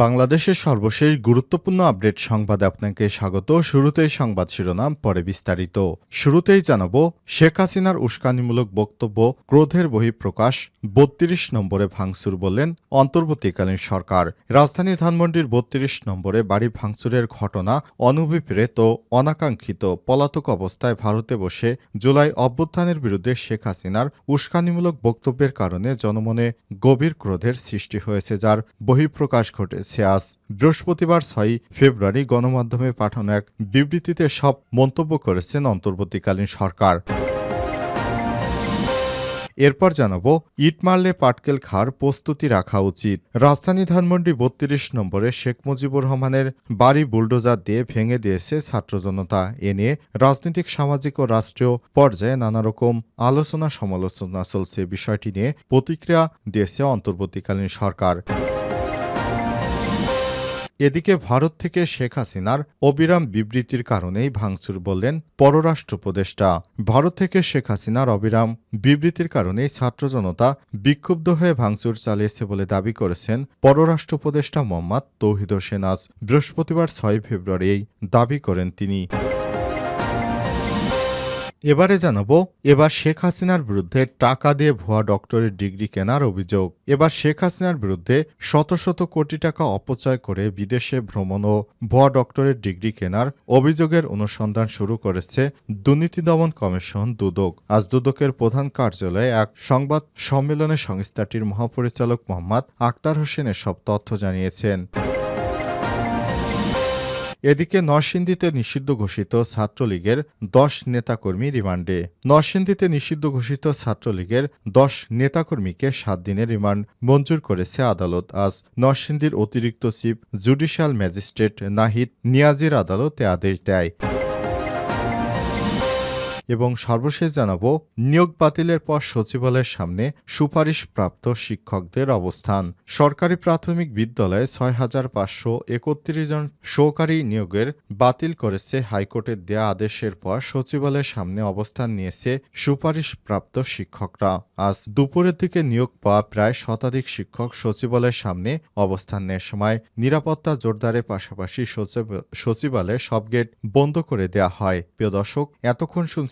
বাংলাদেশের সর্বশেষ গুরুত্বপূর্ণ আপডেট সংবাদে আপনাকে স্বাগত। শুরুতেই সংবাদ শিরোনাম, পরে বিস্তারিত। শুরুতেই জানাব, শেখ হাসিনার উস্কানিমূলক বক্তব্য, ক্রোধের বহিঃপ্রকাশ, বত্রিশ নম্বরে ভাঙচুর বললেন অন্তর্বর্তীকালীন সরকার। রাজধানী ধানমন্ডির বত্রিশ নম্বরে বাড়ি ভাঙচুরের ঘটনা, অনভিপ্রেত, অনাকাঙ্ক্ষিত, পলাতক অবস্থায় ভারতে বসে জুলাই অভ্যুত্থানের বিরুদ্ধে শেখ হাসিনার উস্কানিমূলক বক্তব্যের কারণে জনমনে গভীর ক্রোধের সৃষ্টি হয়েছে, যার বহিঃপ্রকাশ ঘটেছে আজ বৃহস্পতিবার ছয়ই ফেব্রুয়ারি গণমাধ্যমে পাঠানো এক বিবৃতিতে সব মন্তব্য করেছেন অন্তর্বর্তীকালীন সরকার। এরপর জানাব, ইট মারলে পাটকেল খাওয়ার প্রস্তুতি রাখা উচিত। রাজধানী ধানমন্ডি বত্রিশ নম্বরে শেখ মুজিবুর রহমানের বাড়ি বুলডোজার দিয়ে ভেঙে দিয়েছে ছাত্র জনতা। এ নিয়ে রাজনৈতিক, সামাজিক ও রাষ্ট্রীয় পর্যায়ে নানা রকম আলোচনা সমালোচনা চলছে। বিষয়টি নিয়ে প্রতিক্রিয়া দিয়েছে অন্তর্বর্তীকালীন সরকার। এদিকে ভারত থেকে শেখ হাসিনার অবিরাম বিবৃতির কারণেই ভাঙচুর বললেন পররাষ্ট্র উপদেষ্টা। ভারত থেকে শেখ হাসিনার অবিরাম বিবৃতির কারণেই ছাত্র জনতা বিক্ষুব্ধ হয়ে ভাঙচুর চালিয়েছে বলে দাবি করেছেন পররাষ্ট্র উপদেষ্টা মোহাম্মদ তৌহিদ সেনাজ বৃহস্পতিবার ছয় ফেব্রুয়ারি দাবি করেন তিনি। এবারে জানাব, এবার শেখ হাসিনার বিরুদ্ধে টাকা দিয়ে ভুয়া ডক্টরের ডিগ্রি কেনার অভিযোগ। এবার শেখ হাসিনার বিরুদ্ধে শত শত কোটি টাকা অপচয় করে বিদেশে ভ্রমণ ও ভুয়া ডক্টরের ডিগ্রি কেনার অভিযোগের অনুসন্ধান শুরু করেছে দুর্নীতি দমন কমিশন দুদক। আজ দুদকের প্রধান কার্যালয়ে এক সংবাদ সম্মেলনে সংস্থাটির মহাপরিচালক মোহাম্মদ আক্তার হোসেন এসব তথ্য জানিয়েছেন। এদিকে নরসিংদীতে নিষিদ্ধ ঘোষিত ছাত্রলীগের দশ নেতাকর্মী রিমান্ডে। নরসিংদীতে নিষিদ্ধ ঘোষিত ছাত্রলীগের দশ নেতাকর্মীকে সাত দিনের রিমান্ড মঞ্জুর করেছে আদালত। আজ নরসিংদীর অতিরিক্ত চিফ জুডিশিয়াল ম্যাজিস্ট্রেট নাহিদ নিয়াজির আদালতে আদেশ দেয়। এবং সর্বশেষ জানাব, নিয়োগ বাতিলের পর সচিবালয়ের সামনে সুপারিশপ্রাপ্ত শিক্ষকদের অবস্থান। সরকারি প্রাথমিক বিদ্যালয়ে ছয় হাজার পাঁচশো একত্রিশ জন সহকারী নিয়োগের বাতিল করেছে হাইকোর্টের দেয়া আদেশের পর সচিবালয়ের সামনে অবস্থান নিয়েছে সুপারিশপ্রাপ্ত শিক্ষকরা। আজ দুপুরের দিকে নিয়োগ পাওয়া প্রায় শতাধিক শিক্ষক সচিবালয়ের সামনে অবস্থান নেওয়ার সময় নিরাপত্তা জোরদারের পাশাপাশি সচিব- সচিবালয়ে সব গেট বন্ধ করে দেয়া হয়। প্রিয় দর্শক, এতক্ষণ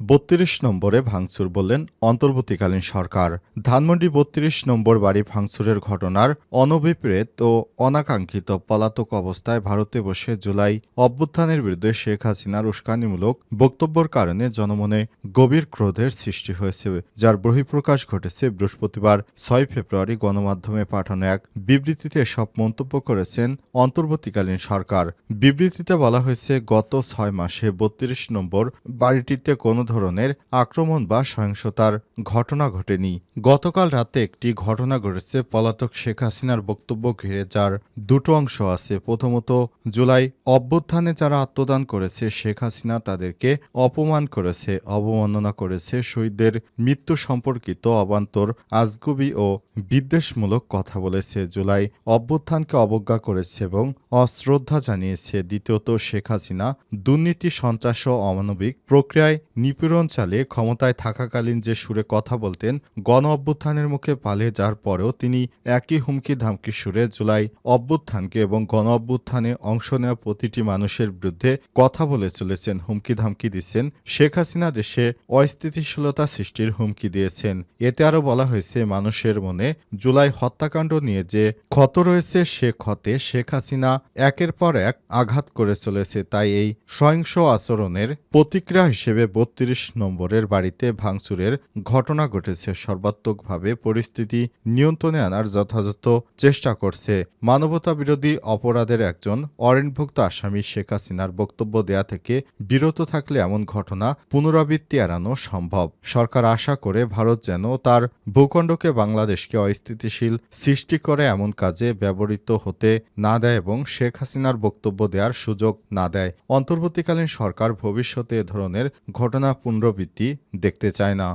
বত্রিশ নম্বরে ভাঙচুর বললেন অন্তর্বর্তীকালীন সরকার। ধানমন্ডি বত্রিশ নম্বর বাড়ি ভাঙচুরের ঘটনার অনভিপ্রেত ও অনাকাঙ্ক্ষিত পলাতক অবস্থায় ভারতে বসে জুলাই অভ্যুত্থানের বিরুদ্ধে শেখ হাসিনার উস্কানিমূলক বক্তব্যের কারণে জনমনে গভীর ক্রোধের সৃষ্টি হয়েছে, যার বহিঃপ্রকাশ ঘটেছে বৃহস্পতিবার, ছয় ফেব্রুয়ারি গণমাধ্যমে পাঠানো এক বিবৃতিতে সব মন্তব্য করেছেন অন্তর্বর্তীকালীন সরকার। বিবৃতিতে বলা হয়েছে, গত ছয় মাসে বত্রিশ নম্বর বাড়িটিতে কোনো ধরনের আক্রমণ বা সহিংসতার ঘটনা ঘটেনি। গতকাল রাতে একটি ঘটনা ঘটেছে পলাতক শেখ হাসিনার বক্তব্য ঘিরে, যার দুটো অংশ আছে। প্রথমত, জুলাই অভ্যুত্থানে যারা আত্মদান করেছে, শেখ হাসিনা তাদেরকে অপমান করেছে, অবমাননা করেছে, শহীদদের মৃত্যু সম্পর্কিত অবান্তর, আজগুবি ও বিদ্বেষমূলক কথা বলেছে, জুলাই অভ্যুত্থানকে অবজ্ঞা করেছে এবং অশ্রদ্ধা জানিয়েছে। দ্বিতীয়ত, শেখ হাসিনা দুর্নীতি, সন্ত্রাস ও অমানবিক প্রক্রিয়ায় নিপীড়ন চালিয়ে ক্ষমতায় থাকাকালীন যে সুরে কথা বলতেন, গণ অভ্যুত্থানের মুখে পালিয়ে যাওয়ার পরেও তিনি একই হুমকি ধামকি সুরে জুলাই অভ্যুত্থানকে এবং গণ অভ্যুত্থানে অংশ নেওয়া প্রতিটি মানুষের বিরুদ্ধে কথা বলে চলেছেন, হুমকি ধামকি দিচ্ছেন। শেখ হাসিনা দেশে অস্থিতিশীলতা সৃষ্টির হুমকি দিয়েছেন। এতে আরও বলা হয়েছে, মানুষের মনে জুলাই হত্যাকাণ্ড নিয়ে যে ক্ষত রয়েছে, সে ক্ষতে শেখ হাসিনা একের পর এক আঘাত করে চলেছে। তাই এই সহিংস আচরণের প্রতিক্রিয়া হিসেবে বত্রিশ বত্রিশ নম্বরের বাড়িতে ভাঙচুরের ঘটনা ঘটেছে। সর্বাত্মকভাবে পরিস্থিতি নিয়ন্ত্রণে আনার যথাযথ চেষ্টা করছে মানবতা বিরোধী অপরাধের একজন অরেনভুক্ত আসামি শেখ হাসিনার বক্তব্য দেয়া থেকে বিরত থাকলে এমন ঘটনা পুনরাবৃত্তি এড়ানো সম্ভব। সরকার আশা করে ভারত যেন তার ভূখণ্ডকে বাংলাদেশকে অস্থিতিশীল সৃষ্টি করে এমন কাজে ব্যবহৃত হতে না দেয় এবং শেখ হাসিনার বক্তব্য দেওয়ার সুযোগ না দেয়। অন্তর্বর্তীকালীন সরকার ভবিষ্যতে এ ধরনের ঘটনা পুনরাবৃত্তি দেখতে চায় না।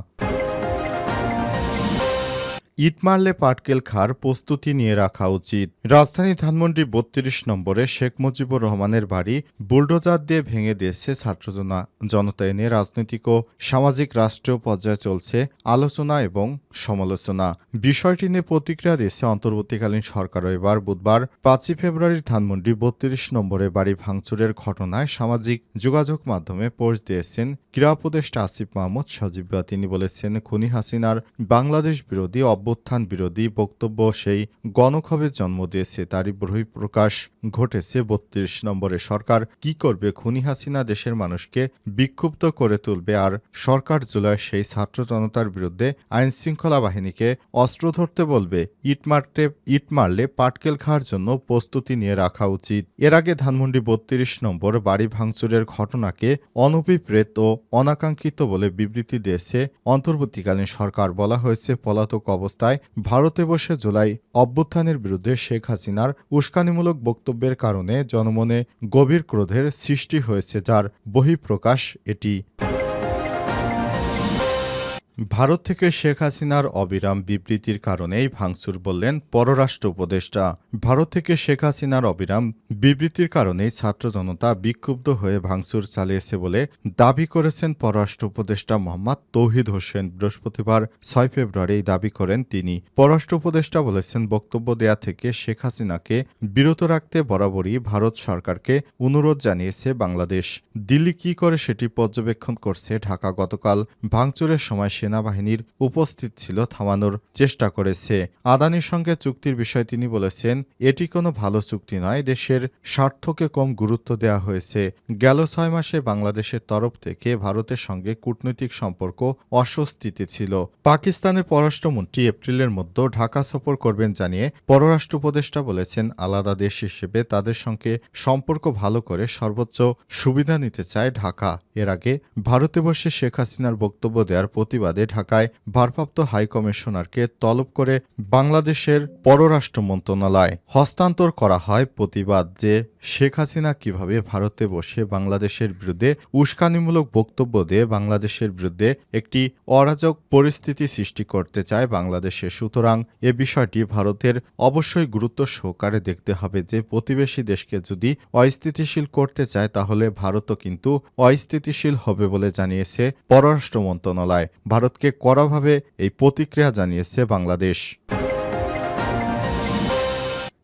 ইট মারলে পাটকেল খার প্রস্তুতি নিয়ে রাখা উচিত। রাজধানী ধানমন্ডি বত্রিশ নম্বরে শেখ মুজিবুর রহমানের বাড়ি বুলডোজার দিয়ে ভেঙে দিয়েছে ছাত্রজনা। জনতা এনে রাজনৈতিক ও সামাজিক রাষ্ট্রীয় পর্যায়ে চলছে আলোচনা এবং সমালোচনা। বিষয়টি নিয়ে প্রতিক্রিয়া দিয়েছে অন্তর্বর্তীকালীন সরকারও এবার বুধবার পাঁচই ফেব্রুয়ারি ধানমন্ডি বত্রিশ নম্বরে বাড়ি ভাঙচুরের ঘটনায় সামাজিক যোগাযোগ মাধ্যমে পোস্ট দিয়েছেন ক্রীড়া উপদেষ্টা আসিফ মাহমুদ সজীবা। তিনি বলেছেন, খুনি হাসিনার বাংলাদেশ বিরোধী অভ্যুত্থান বিরোধী বক্তব্য সেই গণক্ষোভের জন্ম দিয়েছে তারই বহিঃপ্রকাশ ঘটেছে বত্রিশ নম্বরে। সরকার কি করবে? খুনি হাসিনা দেশের মানুষকে বিক্ষুব্ধ করে তুলবে আর সরকার জুলাই সেই ছাত্র জনতার বিরুদ্ধে আইন শৃঙ্খলা বাহিনীকে অস্ত্র ধরতে বলবে। ইট মারতে, ইট মারলে পাটকেল খাওয়ার জন্য প্রস্তুতি নিয়ে রাখা উচিত। এর আগে ধানমন্ডি বত্রিশ নম্বর বাড়ি ভাঙচুরের ঘটনাকে অনভিপ্রেত ও অনাকাঙ্ক্ষিত বলে বিবৃতি দিয়েছে। অন্তর্বর্তীকালীন সরকার বলা হয়েছে, পলাতক অবস্থায় ভারতে বসে জুলাই অভ্যুত্থানের বিরুদ্ধে শেখ হাসিনার উস্কানিমূলক বক্তব্যের কারণে জনমনে গভীর ক্রোধের সৃষ্টি হয়েছে যার বহিঃপ্রকাশ এটি। ভারত থেকে শেখ হাসিনার অবিরাম বিবৃতির কারণেই ভাঙচুর বললেন পররাষ্ট্র উপদেষ্টা। ভারত থেকে শেখ হাসিনার অবিরাম বিবৃতির কারণেই ছাত্র জনতা বিক্ষুব্ধ হয়ে ভাঙচুর চালিয়েছে বলে দাবি করেছেন পররাষ্ট্র উপদেষ্টা মোহাম্মদ তৌহিদ হোসেন। বৃহস্পতিবার ছয় ফেব্রুয়ারি দাবি করেন তিনি। পররাষ্ট্র উপদেষ্টা বলেছেন বক্তব্য দেয়া থেকে শেখ হাসিনাকে বিরত রাখতে বরাবরই ভারত সরকারকে অনুরোধ জানিয়েছে বাংলাদেশ। দিল্লি কি করে সেটি পর্যবেক্ষণ করছে ঢাকা গতকাল ভাঙচুরের সময় সেনাবাহিনীর উপস্থিত ছিল থামানোর চেষ্টা করেছে। আদানির সঙ্গে চুক্তির বিষয়ে তিনি বলেছেন, এটি কোনো ভালো চুক্তি নয়, দেশের স্বার্থকে কম গুরুত্ব দেওয়া হয়েছে। গেল ছয় মাসে বাংলাদেশের তরফ থেকে ভারতের সঙ্গে কূটনৈতিক সম্পর্ক অস্বস্তিতে ছিল। পাকিস্তানের পররাষ্ট্রমন্ত্রী এপ্রিলের মধ্যে ঢাকা সফর করবেন জানিয়ে পররাষ্ট্র উপদেষ্টা বলেছেন, আলাদা দেশ হিসেবে তাদের সঙ্গে সম্পর্ক ভালো করে সর্বোচ্চ সুবিধা নিতে চায় ঢাকা। এর আগে ভারতে বসে শেখ হাসিনার বক্তব্য দেওয়ার প্রতিবাদে ঢাকায় ভারপ্রাপ্ত হাইকমিশনারকে তলব করে বাংলাদেশের পররাষ্ট্র মন্ত্রণালয় হস্তান্তর করা হয় প্রতিবাদ যে শেখ হাসিনা কীভাবে ভারতে বসে বাংলাদেশের বিরুদ্ধে উস্কানিমূলক বক্তব্য দিয়ে বাংলাদেশের বিরুদ্ধে একটি অরাজক পরিস্থিতি সৃষ্টি করতে চায় বাংলাদেশে, সুতরাং এ বিষয়টি ভারতের অবশ্যই গুরুত্ব সহকারে দেখতে হবে যে প্রতিবেশী দেশকে যদি অস্থিতিশীল করতে চায়, তাহলে ভারতও কিন্তু অস্থিতিশীল হবে বলে জানিয়েছে পররাষ্ট্র মন্ত্রণালয়। ভারতকে কড়াভাবে এই প্রতিক্রিয়া জানিয়েছে বাংলাদেশ।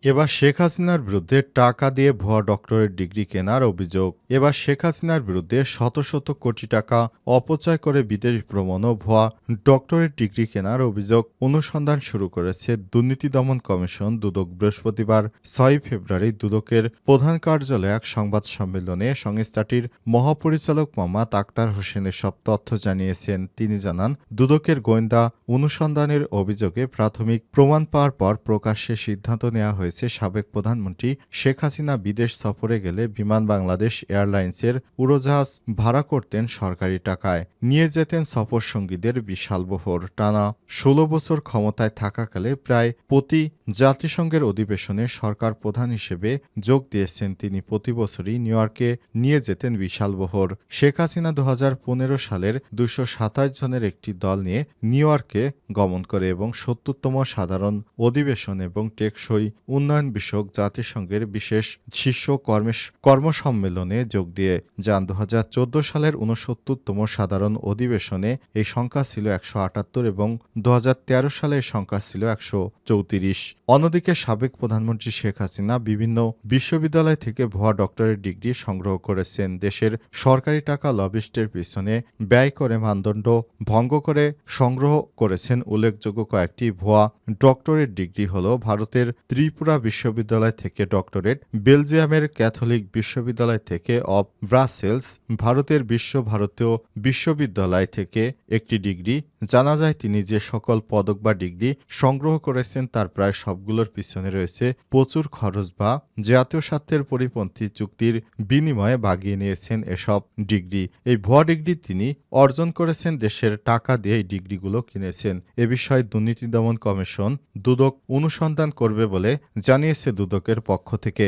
এবার শেখ হাসিনার বিরুদ্ধে টাকা দিয়ে ভুয়া ডক্টরেট ডিগ্রি কেনার অভিযোগ। এবার শেখ হাসিনার বিরুদ্ধে শত শত কোটি টাকা অপচয় করে বিদেশ ভ্রমণ ও ভুয়া ডক্টরেট ডিগ্রি কেনার অভিযোগ। অনুসন্ধান শুরু করেছে দুর্নীতি দমন কমিশন দুদক বৃহস্পতিবার ছয় ফেব্রুয়ারি দুদকের প্রধান কার্যালয়ে এক সংবাদ সম্মেলনে সংস্থাটির মহাপরিচালক মোহাম্মদ আক্তার হোসেনের সব তথ্য জানিয়েছেন। তিনি জানান, দুদকের গোয়েন্দা অনুসন্ধানের অভিযোগে প্রাথমিক প্রমাণ পাওয়ার পর প্রকাশ্যে সিদ্ধান্ত নেওয়া হয়েছে। সাবেক প্রধানমন্ত্রী শেখ হাসিনা বিদেশ সফরে গেলে বিমান বাংলাদেশ এয়ারলাইন্সের উড়োজাহাজ ভাড়া করতেন সরকারি টাকায়। নিয়ে যেতেন সফর সঙ্গীদের বিশাল বহর। টানা ষোলো বছর ক্ষমতায় থাকাকালে প্রায় প্রতি জাতিসংঘের অধিবেশনে সরকার প্রধান হিসেবে যোগ দিয়েছেন তিনি। প্রতি বছরই নিউ ইয়র্কে নিয়ে যেতেন বিশাল বহর। শেখ হাসিনা দু হাজার পনেরো সালের দুশো জনের একটি দল নিয়ে নিউ ইয়র্কে গমন করে এবং সত্তরতম সাধারণ অধিবেশন এবং টেকসই উন্নয়ন বিষয়ক জাতিসংঘের বিশেষ শীর্ষ কর্মসম্মেলনে যোগ দিয়ে যান দু সালের উনসত্তরতম সাধারণ অধিবেশনে এই সংখ্যা ছিল একশো আটাত্তর এবং দু সালে এই সংখ্যা ছিল একশো চৌত্রিশ। অন্যদিকে সাবেক প্রধানমন্ত্রী শেখ হাসিনা বিভিন্ন বিশ্ববিদ্যালয় থেকে ভুয়া ডক্টরের ডিগ্রি সংগ্রহ করেছেন। দেশের সরকারি টাকা লবিস্টের পিছনে ব্যয় করে মানদণ্ড ভঙ্গ করে সংগ্রহ করেছেন। উল্লেখযোগ্য কয়েকটি ভুয়া ডক্টরেট ডিগ্রি হল ভারতের ত্রিপুরা এক্সট্রামুরা বিশ্ববিদ্যালয় থেকে ডক্টরেট, বেলজিয়ামের ক্যাথলিক বিশ্ববিদ্যালয় থেকে অব ব্রাসেলস, ভারতের বিশ্বভারতীয় বিশ্ববিদ্যালয় থেকে একটি ডিগ্রি। জানা যায় তিনি যে সকল পদক বা ডিগ্রি সংগ্রহ করেছেন তার প্রায় সবগুলোর পিছনে রয়েছে প্রচুর খরচ বা জাতীয় স্বার্থের পরিপন্থী চুক্তির বিনিময়ে বাগিয়ে নিয়েছেন এসব ডিগ্রি। এই ভুয়া ডিগ্রি তিনি অর্জন করেছেন দেশের টাকা দিয়ে এই ডিগ্রিগুলো কিনেছেন। এ বিষয়ে দুর্নীতি দমন কমিশন দুদক অনুসন্ধান করবে বলে জানিয়েছে দুদকের পক্ষ থেকে।